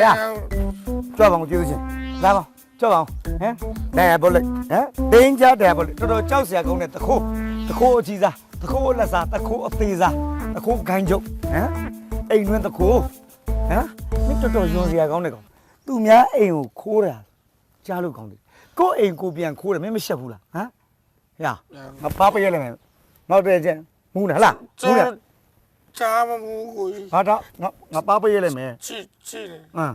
ဟဲ့ကြွပါအောင်ကျေးဇူးရှင်လာပါကြွပါအောင်ဟမ်ဒါရဘောလေးဟမ်ဒင်းကြတယ်ဘောလေးတော်တော်ကြောက်စရာကောင်းတဲ့တခိုးတခိုးအကြီးစားတခိုးအလက်စားတခိုးအသေးစားတခိုးဂိုင်းကျုပ်ဟမ်အိမ်တွင်းတခိုးဟမ်မင်းတော်တော်ယွန်စရာကောင်းတဲ့ကောင်သူများအိမ်ကိုခိုးတာကြားလို့ကောင်းတယ်ကိုယ့်အိမ်ကိုပြန်ခိုးတယ်မင်းမရှက်ဘူးလားဟမ်ဟဲ့ငါပါပရဲလိုက်မယ်နောက်တဲ့ကျမူးလားဟလားမူးလား ချာမမှုကိုကြီးဟာတော့ငါငါပါပရဲလိုက်မယ်ချစ်ချစ်တယ်ဟမ်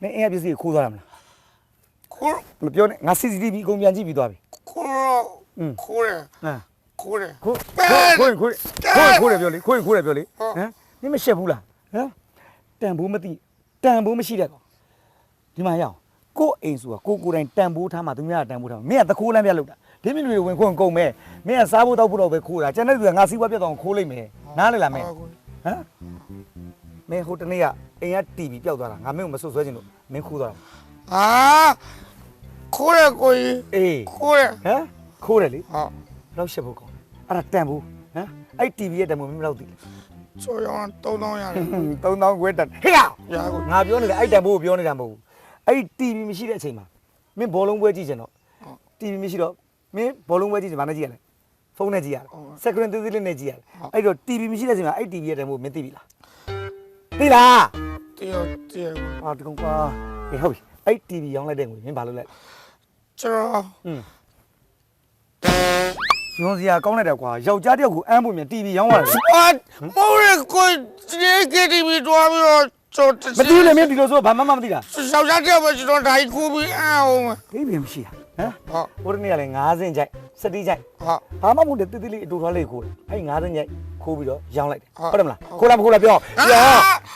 မင်းအိမ်ကပစ္စည်းကိုခိုးသွားတာမလားခိုးမပြောနဲ့ငါ CCTV အကုန်ပြန်ကြည့်ပြီးသွားပြီခိုးတော့อืมခိုးတယ်ဟမ်ခိုးတယ်ခိုးခိုးခိုးခိုးခိုးခိုးတယ်ပြောလေခိုးခိုးတယ်ပြောလေဟမ်မင်းမရှက်ဘူးလားဟမ်တန်ဖိုးမသိတန်ဖိုးမရှိတဲ့ကောင်ဒီမှာရအောင်ကို့အိမ်ဆိုတာကိုကိုယ်တိုင်တန်ဖိုးထားမှသူများကတန်ဖိုးထားမှမင်းကသခိုးလမ်းပြလောက်တာဒီမိနစ်တွေဝင်ခွန်ကုန်မဲ့မင်းကစားဖို့တောက်ဖို့တော့ပဲခိုးတာကျန်တဲ့သူကငါစီးပွားပြတ်တော့ခိုးလိုက်မယ် နားလေလားမင်းဟမ်မင်းဟိုတနေ့ကအိမ်က TV ပျောက်သွားတာငါမင်းကိုမဆွဆွဲချင်လို့မင်းခိုးသွားတာဟာခိုးတယ်ကိုကြီးအေးခိုးတယ်ဟမ်ခိုးတယ်လေဟာလောက်ရှက်ဖို့ကောင်းအဲ့ဒါတန်ဖို့ဟမ်အဲ့ TV ရဲ့တန်ဖို့မင်းမလောက်သိဘူးဆိုရောင်း3000ရတယ်3000ခွဲတန်ဟေ့ရရာကိုငါပြောနေတယ်အဲ့တန်ဖို့ကိုပြောနေတာမဟုတ်ဘူးအဲ့ TV မရှိတဲ့အချိန်မှာမင်းဘောလုံးပွဲကြည့်ချင်တော့ TV မရှိတော့မင်းဘောလုံးပွဲကြည့်ချင်ဘာနဲ့ကြည့်ရလဲ ဖုန်းနဲ့ကြည့်ရတယ်စက္ကရင်သေးသေးလေးနဲ့ကြည့်ရတယ်အဲ့တော့ TV မရှိတဲ့အချိန်မှာအဲ့ TV ရဲ့တန်ဖို့မင်းသိပြီလားသိလားတရားတရားအာဒီကောင်ကွာဟေးဟုတ်ပြီအဲ့ TV ရောင်းလိုက်တဲ့ငွေမင်းဘာလုပ်လဲကျွန်တော်อืมရုံးစရာကောင်းလိုက်တယ်ကွာယောက်ျားတစ်ယောက်ကိုအမ်းဖို့မြန် TV ရောင်းရတယ်ဟာမိုးရကိုဒီကေတီဗီတွားပြီးတော့ကျွန်တော်မသိဘူးလေမင်းဒီလိုဆိုဘာမှမမသိတာယောက်ျားတယောက်ပဲကျွန်တော်ဓာတ်ခိုးပြီးအောင်အိမ်ပြင်မရှိတာ ဟမ်ဟာဟိုတနေ့ကလည်း9စင်းကြိုက်စတိကြိုက်ဟာဘာမှမဟုတ်တဲ့တိတိလေးအတူထွားလေးခိုးတယ်အဲ့9စင်းကြိုက်ခိုးပြီးတော့ရောင်းလိုက်တယ်ဟုတ်ဟုတ်တယ်မလားခိုးလားမခိုးလားပြောအာပြော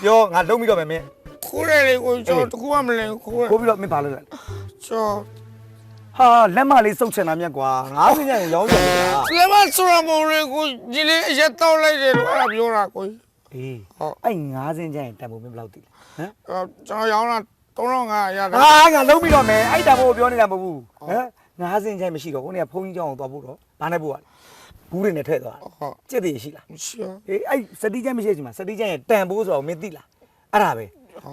ပြောငါလုံးပြီးတော့မယ်မင်းခိုးတယ်လေကိုကျွန်တော်တကူမှမလဲခိုးတယ်ခိုးပြီးတော့မင်းဘာလုပ်လဲကျွန်ဟာလက်မလေးစုပ်ချင်တာမြတ်ကွာ9စင်းကြိုက်ရင်ရောင်းကြတယ်ကွာတော်လေမဆိုရမိုးရကိုဒီလေးအရက်တော့လိုက်တယ်လို့အဲ့ဒါပြောတာကိုအေးဟုတ်အဲ့9စင်းကြိုက်ရင်တန်ဖို့မင်းဘယ်လောက်သိလဲဟမ်အော်ကျွန်တော်ရောင်းတာ 3500ရတယ်ဟာငါလုံးပြီးတော့မယ်အဲ့တန်ဖို့ကိုပြောနေတာမဟုတ်ဘူးဟမ်9စင်းကြိုက်မရှိတော့ကိုနေကဖုန်းကြီးကြောင်းအောင်သွားဖို့တော့ဘာနဲ့ပို့ရလဲဘူးတွေနဲ့ထည့်သွားတယ်ဟုတ်ကြက်တွေရှိလားမရှိဘူးအေးအဲ့စတိကျမ်းမရှိတဲ့အချိန်မှာစတိကျမ်းရဲ့တန်ဖိုးဆိုတော့မင်းသိလားအဲ့ဒါပဲ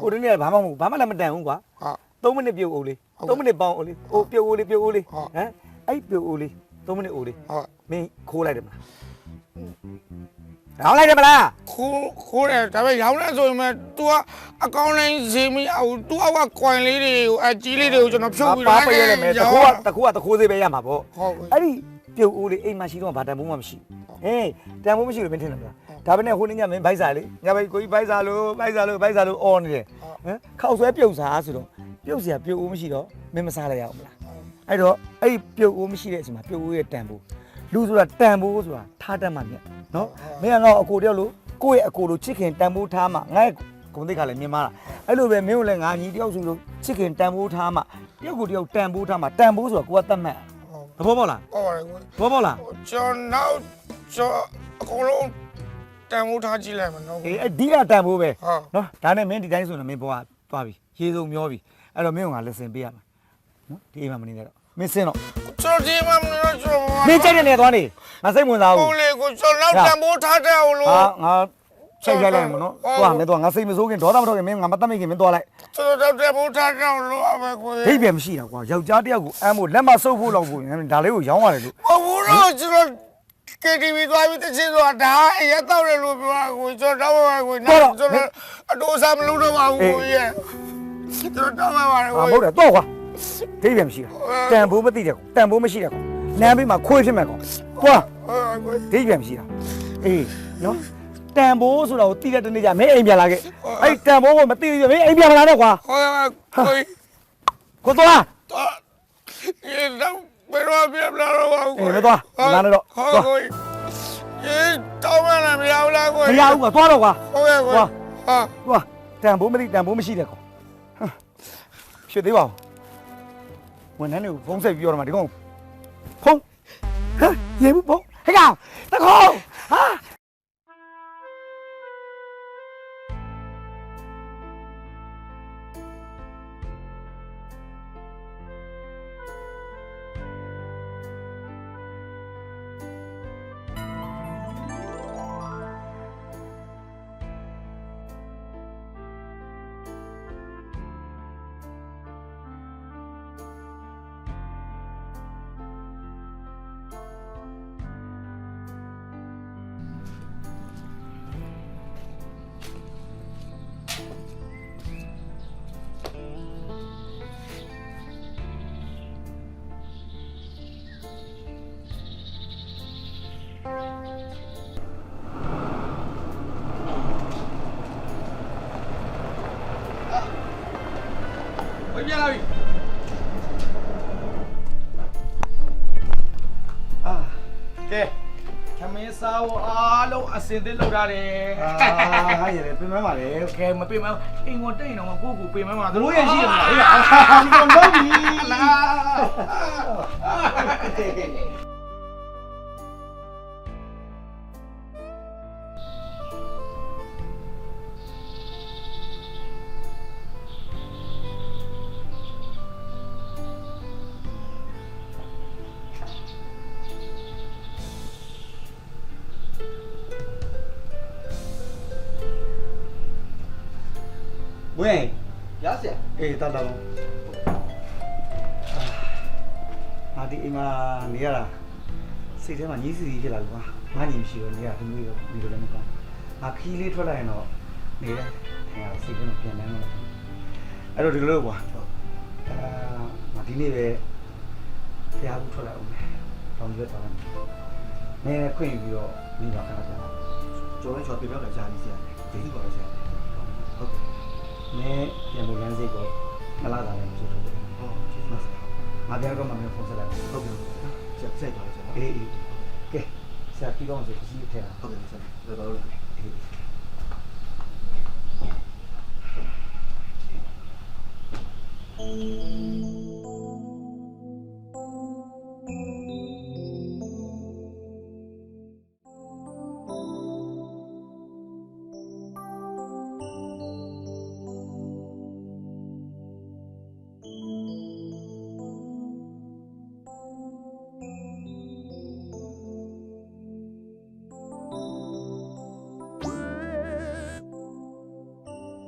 ဟိုတနေ့ကဘာမှမဟုတ်ဘူးဘာမှလည်းမတန်ဘူးကွာဟာ3မိနစ်ပြုတ်အိုးလေး3မိနစ်ပေါင်းအိုးလေးအိုးပြုတ်အိုးလေးပြုတ်အိုးလေးဟုတ်ဟမ်အဲ့ပြုတ်အိုးလေး3မိနစ်အိုးလေးဟုတ်မင်းခိုးလိုက်တယ်မလား ရောင်းလိုက်တယ်မလားခိုးခိုးတယ်ဒါပေမဲ့ရောင်းတယ်ဆိုရင်မဲ့ तू ကအကောင့်လိုင်းဈေးမရဘူး तू အောက်က coin လေးတွေကိုအကြီးလေးတွေကိုကျွန်တော်ဖြုတ်ပြီးပါတော့ပရဲလိုက်မယ်တခိုးကတခိုးကတခိုးသေးပဲရမှာပေါ့ဟုတ်အဲ့ဒီပြုတ်အိုးလေးအိမ်မှာရှိတော့ဗာတန်ဖိုးမှမရှိဘူးဟေးတန်ဖိုးမရှိလို့မင်းထင်တယ်မလားဒါပဲနဲ့ဟိုနေ့ညမင်းဘိုက်စာလေးညဘိုက်ကိုကြီးဘိုက်စာလို့ဘိုက်စာလို့ဘိုက်စာလို့အော်နေတယ်ဟမ်ခောက်ဆွဲပြုတ်စာဆိုတော့ပြုတ်စရာပြုတ်အိုးမရှိတော့မင်းမစားလိုက်ရအောင်မလားအဲ့တော့အဲ့ဒီပြုတ်အိုးမရှိတဲ့အချိန်မှာပြုတ်အိုးရဲ့တန်ဖိုး လူဆိုတာတန်ဖိုးဆိုတာထားတတ်မှမြတ်နော်မင်းကတော့အကိုတယောက်လို့ကိုယ့်ရဲ့အကိုလို့ချစ်ခင်တန်ဖိုးထားမှငါ့ရဲ့ဂုဏ်သိက္ခာလည်းမြင်မာတာအဲ့လိုပဲမင်းတို့လည်းငါညီတယောက်စုလို့ချစ်ခင်တန်ဖိုးထားမှတယောက်ကိုတယောက်တန်ဖိုးထားမှတန်ဖိုးဆိုတာကိုကတတ်မှတ်သဘောပေါက်လားဟုတ်ပါတယ်ကိုသဘောပေါက်လားကျွန်တော်နောက်ကျွန်တော်အကုန်လုံးတန်ဖိုးထားကြည့်လိုက်မယ်နော်အေးအဲ့ဒီကတန်ဖိုးပဲဟာနော်ဒါနဲ့မင်းဒီတိုင်းဆိုရင်မင်းဘွားသွားပြီရေစုံမျောပြီအဲ့တော့မင်းကငါလက်စင်ပေးရမယ်နော်ဒီအိမ်မှာမနေနဲ့တော့မင်းစင်းတော့ ကျွန်တော်ဒီမှာမလို့ကျွန်တော်မင်းကြိုက်တဲ့နေသွားနေငါစိတ်ဝင်စားဘူးကိုလေကိုကျွန်တော်နောက်တန်ဖိုးထားတဲ့အောင်လို့ဟာငါချိန်ရလိုက်မနော်သွားမင်းသွားငါစိတ်မစိုးခင်ဒေါသမထုတ်ခင်မင်းငါမတတ်မိခင်မင်းသွားလိုက်ကျွန်တော်တန်ဖိုးထားတဲ့အောင်လို့အမေကိုဒိတ်ပဲမရှိတာကွာယောက်ျားတစ်ယောက်ကိုအမ်းဖို့လက်မဆုပ်ဖို့လောက်ဖို့ဒါလေးကိုရောင်းရတယ်လို့မဟုတ်ဘူးတော့ကျွန်တော် KTV သွားပြီးတချင်ဆိုတာဒါအရက်တော့တယ်လို့ပြောတာကိုကျွန်တော်တော့ပါကိုနောက်ကျွန်တော်အတိုးစားမလုပ်တော့ပါဘူးကိုရဲ့ကျွန်တော်တော့ပါပါတယ်ဟာမကိုဟုတ်တယ်တော့ကွာ ဒိတ်ပဲမရှိတာတန်ဖိုးမသိတဲ့ကွာတန်ဖိုးမရှိတဲ့ကွာလမ်းဘေးမှာခွေးဖြစ်မဲ့ကွာကွာဟုတ်ကိုဒိတ်ပဲမရှိတာအေးနော်တန်ဖိုးဆိုတာကိုတိတဲ့တနေ့ကျမင်းအိမ်ပြန်လာခဲ့အဲ့တန်ဖိုးကိုမသိဘူးမင်းအိမ်ပြန်မလာနဲ့ကွာဟုတ်ပါကိုကိုသွားတော့ရေတော့ဘယ်တော့ပြလာတော့ပါဘူးအေးမသွားလာနေတော့ဟုတ်သွားကိုရေတော့မလာမရဘူးလားကိုမရဘူးကွာသွားတော့ကွာဟုတ်ကဲ့ကိုဟာသွားတန်ဖိုးမသိတန်ဖိုးမရှိတဲ့ကွာဟမ်ဖြစ်သေးပါဦး ဝန်ထမ်းတွေကိုဖုန်းဆက်ပြီးပြောတော့မှဒီကောင်ဖုန်းဟမ်ရေဘူးဖုန်းဟဲ့ကောင်တခေါဟာ ဘယ်ပြန်လာပြီအာကဲခမင်းစားဖို့အားလုံးအစင်သစ်လုပ်ထားတယ်အာဟာရတယ်ပြင်မပါလေကဲမပေးမအောင်အိမ်ကိုတိတ်တော့မကိုကိုပေးမမှာတို့ရဲ့ရှိရမလားဟေးအာတော့ပြီလာ ဝင်းရစရာအေးတော်တော်အာဒီအိမ်မှာနေရတာစိတ်ထဲမှာညှိစီစီဖြစ်လာပြီကွာငါညီမရှိတော့နေရဒီမျိုးတော့ဒီလိုလည်းမကောင်းငါခီးလေးထွက်လာရင်တော့နေတယ်ခင်ဗျာစိတ်ထဲမှာပြန်နိုင်မှာအဲ့တော့ဒီလိုလို့ကွာအာငါဒီနေ့ပဲဖျားဘူးထွက်လာအောင်မယ်တောင်းရွက်သွားတယ်နည်းခွင့်ပြီးတော့နေပါခဏကြာကျော်လိုက်ကျော်ပြပြောက်လာကြာပြီဆရာကျေးဇူးပါပဲဆရာဟုတ်ကဲ့ နည်းပြန်လို့လမ်းစိတ်ကိုမလာတာလည်းဖြစ်ထုတ်တယ်ဟောကျေးဇူးပါဆရာငါပြန်တော့မှမင်းဖုန်းဆက်လိုက်ဟုတ်ကဲ့ဆရာဆက်ပါဆရာအေးအေးကဲဆရာပြီးတော့ဆိုခီးထဲတာဟုတ်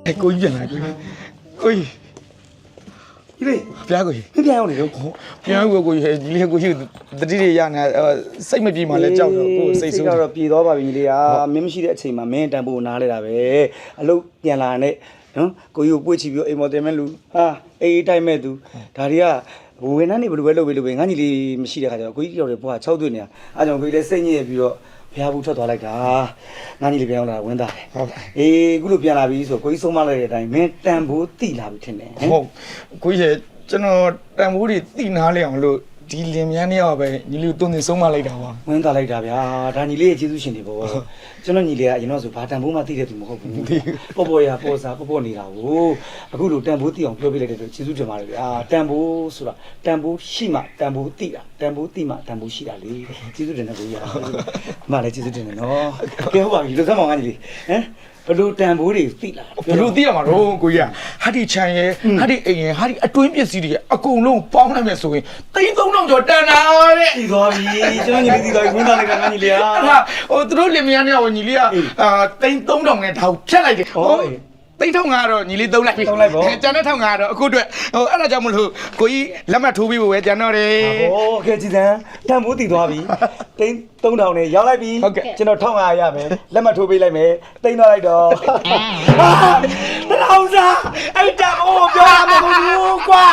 အဲကိုကြီးပြန်လာကိုကြီးကိုကြီးဒီလေဖျားကိုကြီးမပြန်အောင်လေတော့ပြန်ကိုကိုကြီးဒီလေကိုကြီးတတိတွေရနေစိတ်မပြေမှလည်းကြောက်တော့ကိုစိတ်ဆိုးတော့ပြေသွားပါပြီညီလေးอ่ะမင်းမရှိတဲ့အချိန်မှာမင်းတန်ဖို့နားလဲတာပဲအလုပ်ပြန်လာတဲ့နော်ကိုကြီးကိုပွေ့ချပြီးတော့အိမ်မော်တင်မဲ့လူဟာအေးအေးတိုက်မဲ့သူဒါတွေကဘဝင်နှန်းနေဘယ်လိုပဲလုပ်ပဲလုပ်ပဲငါညီလေးမရှိတဲ့ခါကျတော့ကိုကြီးကြောက်တယ်ဘွား6တွေ့နေတာအဲကြောင့်ကိုကြီးလည်းစိတ်ညစ်ပြီးတော့ ဖျားဘူးထွက်သွားလိုက်တာငါညီလေးပြန်လာဝင်းသားတယ်ဟုတ်ကဲ့အေးအခုလိုပြန်လာပြီဆိုကိုကြီးဆုံးမလိုက်တဲ့အတိုင်းမင်းတန်ဖို့တိလာပြီထင်တယ်ဟမ်ဟုတ်ကိုကြီးကျွန်တော်တန်ဖိုးတွေတိနားလေအောင်လို့ ဒီလင်မြန်းเนี่ยပဲညီလေးကိုတုံးနေဆုံးမလိုက်တာပါ ဝင်းသားလိုက်တာဗျာဒါညီလေးရဲ့ကျေးဇူးရှင်တွေပေါ့ကျွန်တော်ညီလေးကအရင်တော့ဆိုဘာတန်ဖိုးမှသိတဲ့သူမဟုတ်ဘူးပေါ့ပေါ့ရပေါ့စားပေါ့ပေါ့နေတာကိုအခုလိုတန်ဖိုးသိအောင်ပြောပြလိုက်တဲ့အတွက်ကျေးဇူးတင်ပါတယ်ဗျာတန်ဖိုးဆိုတာတန်ဖိုးရှိမှတန်ဖိုးသိတာတန်ဖိုးသိမှတန်ဖိုးရှိတာလေကျေးဇူးတင်တဲ့ကိုကြီးရမှလည်းကျေးဇူးတင်တယ်နော်ကဲဟုတ်ပါပြီလူသက်မောင်ကညီလေးဟမ် ဘလို့တန်ဖိုးတွေသိလာဘယ်လိုသိရမှာတော့ကိုကြီးကဟာဒီခြံရဲ့ဟာဒီအိမ်ရဲ့ဟာဒီအတွင်းပစ္စည်းတွေရဲ့အကုန်လုံးပေါင်းလိုက်မယ်ဆိုရင်သိန်း3000ကျော်တန်တာတဲ့သိသွားပြီကျွန်တော်ညီလေးသိသွားပြီဝန်သားလေးကငါညီလေးอ่ะဟိုသူတို့လင်မယားနဲ့ဟိုညီလေးကအာသိန်း3000နဲ့ဒါကိုဖြတ်လိုက်တယ်ဟော တ်အေးသိန်း1500တော့ညီလေးသုံးလိုက်ပြီသုံးလိုက်ပေါ့ကျန်တဲ့1500တော့အခုအတွက်ဟိုအဲ့ဒါကြောင့်မလို့ကိုကြီးလက်မှတ်ထိုးပြီးဖို့ပဲကျန်တော့တယ်ဟိုကဲကြည်စံတန်ဖိုးတည်သွားပြီတိန်း3000နဲ့ရောက်လိုက်ပြီဟုတ်ကဲ့ကျွန်တော်1500ရမယ်လက်မှတ်ထိုးပေးလိုက်မယ်တိန်းသွားလိုက်တော့ဟာတရောင်စားအဲ့တန်ဖိုးကိုပြောရမှာမဟုတ်ဘူးကွာ